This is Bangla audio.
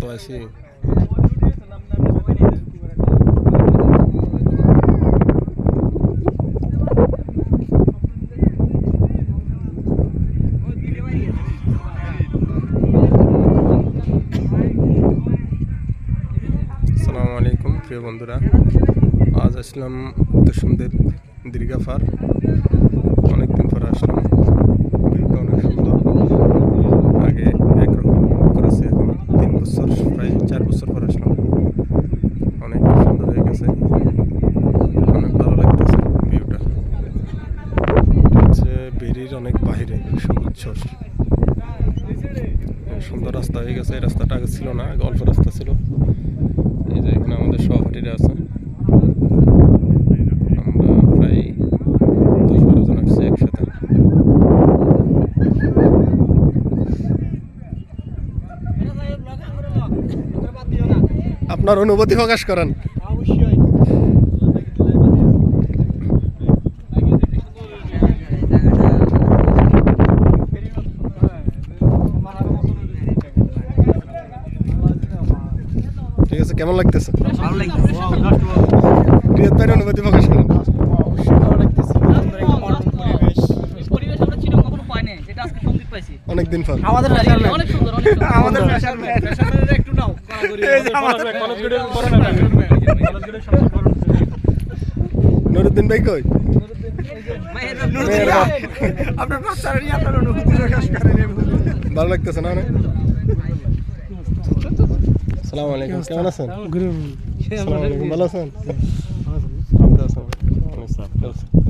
তো আছি প্রিয় বন্ধুরা। আজ আসলাম দশমদের দীর্ঘাফার। বছর পর আসলাম। অনেক সুন্দর হয়ে গেছে। অনেক ভালো লাগতেছে ভিউটা। হচ্ছে বেরির অনেক বাইরে সবুজ চর সুন্দর রাস্তা হয়ে গেছে। এই রাস্তাটা আগে ছিল না, আগে অল্প রাস্তা ছিল। এই যে এখানে আমাদের সহপাঠীরা আছে। আমরা প্রায় দশ বারো জন আসছি একসাথে। আপনার অনুভূতি প্রকাশ করেন। ঠিক আছে কেমন লাগতেছে? ভালো লাগতেছে। অনুভূতি প্রকাশ করেন। পাইছি। অনেকদিন পর। আমাদের অনেক সুন্দর অনেক সুন্দর। আমাদের একটু নাও নুরুদ্দিন ভাই কই। ভালো লাগতেছে না অনেক? সালাম আলাইকুম কেমন আছেন? আসসালামু ভালো আছেন? ভালো আছেন